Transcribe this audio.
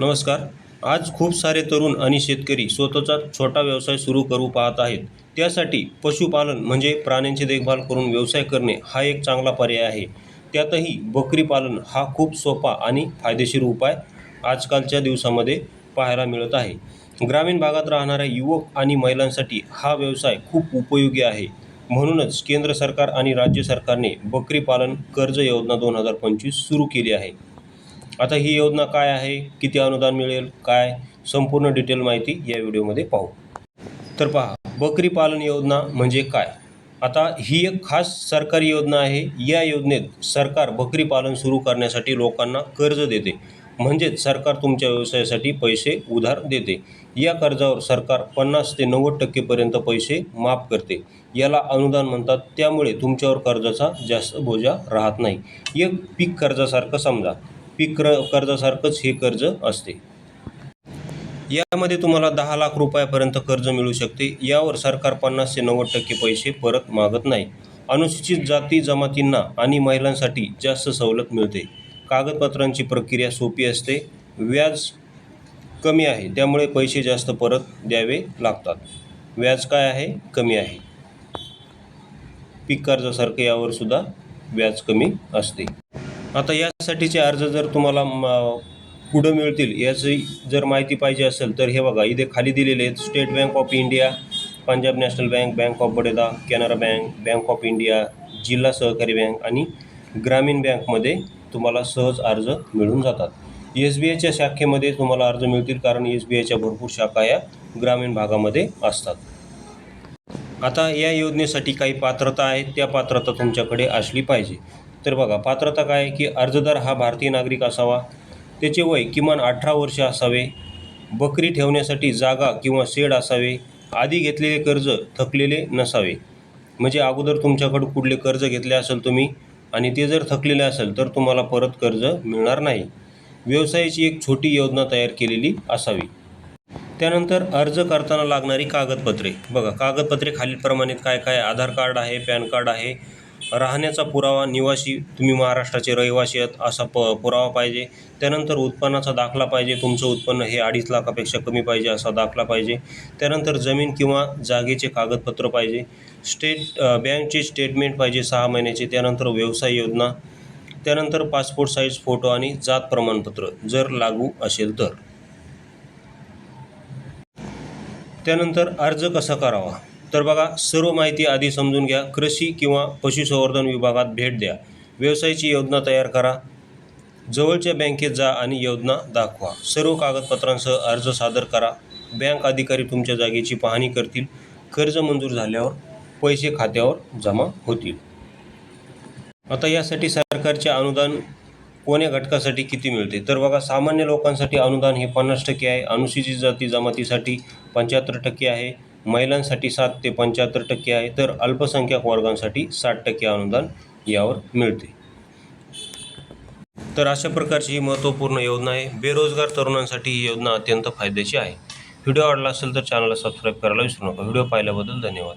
नमस्कार. आज खूप सारे तरुण आणि शेतकरी स्वतःचा छोटा व्यवसाय सुरू करू पाहत आहेत. त्यासाठी पशुपालन म्हणजे प्राण्यांची देखभाल करून व्यवसाय करणे हा एक चांगला पर्याय आहे. त्यातही बकरी पालन हा खूप सोपा आणि फायदेशीर उपाय आजकालच्या दिवसामध्ये पाहायला मिळत आहे. ग्रामीण भागात राहणाऱ्या युवक आणि महिलांसाठी हा व्यवसाय खूप उपयोगी आहे. म्हणूनच केंद्र सरकार आणि राज्य सरकारने बकरी पालन कर्ज योजना दोन हजार पंचवीस सुरू केली आहे. आता ही योजना काय आहे? किती अनुदान मिळेल? काय? संपूर्ण डिटेल माहिती या व्हिडिओमध्ये पाहू. तर पहा बकरी पालन योजना म्हणजे काय? आता ही एक खास सरकारी योजना आहे. या योजनेत सरकार बकरी पालन सुरू करण्यासाठी लोकांना कर्ज देते. म्हणजेच सरकार तुमच्या व्यवसायासाठी पैसे उधार देते. या कर्जावर सरकार पन्नास ते नव्वद टक्केपर्यंत पैसे माफ करते. याला अनुदान म्हणतात. त्यामुळे तुमच्यावर कर्जाचा जास्त बोजा राहत नाही. एक पीक कर्जासारखं समजा. पीक कर कर्जासारखंच हे कर्ज असते. यामध्ये तुम्हाला दहा लाख रुपयापर्यंत कर्ज मिळू शकते. यावर सरकार पन्नास ते नव्वद टक्के पैसे परत मागत नाही. अनुसूचित जाती जमातींना आणि महिलांसाठी जास्त सवलत मिळते. कागदपत्रांची प्रक्रिया सोपी असते. व्याज कमी आहे त्यामुळे पैसे जास्त परत द्यावे लागतात. व्याज काय आहे? कमी आहे. पीक कर्जासारखं यावर सुद्धा व्याज कमी असते. आता यासाठीचे अर्ज जर तुम्हाला म, कुठं मिळतील याची जर माहिती पाहिजे असेल तर हे बघा इथे खाली दिलेले आहेत. State Bank of India Punjab national bank bank of Baroda Canara bank bank of India जिल्हा सहकारी बँक आणि ग्रामीण बँकमध्ये तुम्हाला सहज अर्ज मिळून जातात. एस बी आयच्या शाखेमध्ये तुम्हाला अर्ज मिळतील कारण एस बी आयच्या भरपूर शाखा या ग्रामीण भागामध्ये असतात. आता या योजनेसाठी काही पात्रता आहेत. त्या पात्रता तुमच्याकडे असली पाहिजे. तर बघा पात्रता काय की अर्जदार हा भारतीय नागरिक असावा. त्याचे वय किमान अठरा वर्ष असावे. बकरी ठेवण्यासाठी जागा किंवा शेड असावे. आधी घेतलेले कर्ज थकलेले नसावे. म्हणजे अगोदर तुमच्याकडं कुठले कर्ज घेतले असेल तुम्ही आणि ते जर थकलेले असेल तर तुम्हाला परत कर्ज मिळणार नाही. व्यवसायाची एक छोटी योजना तयार केलेली असावी. त्यानंतर अर्ज करताना लागणारी कागदपत्रे. बघा कागदपत्रे खालीलप्रमाणे काय काय आधार कार्ड आहे पॅन कार्ड आहे राहण्याचा पुरावा निवासी तुम्ही महाराष्ट्राचे रहिवासी आहेत असा प पुरावा पाहिजे. त्यानंतर उत्पन्नाचा दाखला पाहिजे तुमचं उत्पन्न हे अडीच लाखापेक्षा कमी पाहिजे असा दाखला पाहिजे. त्यानंतर जमीन किंवा जागेचे कागदपत्र पाहिजे. स्टेट बँकचे स्टेटमेंट पाहिजे सहा महिन्याचे त्यानंतर व्यवसाय योजना त्यानंतर पासपोर्ट साईज फोटो आणि जात प्रमाणपत्र जर लागू असेल तर. त्यानंतर अर्ज कसा करावा? तर बघा सर्व माहिती आधी समजून घ्या. कृषी किंवा पशुसंवर्धन विभागात भेट द्या. व्यवसायाची योजना तयार करा. जवळच्या बँकेत जा आणि योजना दाखवा. सर्व कागदपत्रांसह अर्ज सादर करा. बँक अधिकारी तुमच्या जागेची पाहणी करतील. कर्ज मंजूर झाल्यावर पैसे खात्यावर जमा होतील. आता यासाठी सरकारचे अनुदान कोण्या घटकासाठी किती मिळते? तर बघा सामान्य लोकांसाठी अनुदान हे पन्नास टक्के आहे. अनुसूचित जाती जमातीसाठी पंच्याहत्तर टक्के आहे. महिलांसाठी सात ते पंच्याहत्तर टक्के आहे तर अल्पसंख्याक वर्गांसाठी साठ टक्के अनुदान यावर मिळते. तर अशा प्रकारची ही महत्त्वपूर्ण योजना आहे. बेरोजगार तरुणांसाठी ही योजना अत्यंत फायद्याची आहे. व्हिडिओ आवडला असेल तर चॅनलला सबस्क्राईब करायला विसरू नका. व्हिडिओ पाहिल्याबद्दल धन्यवाद.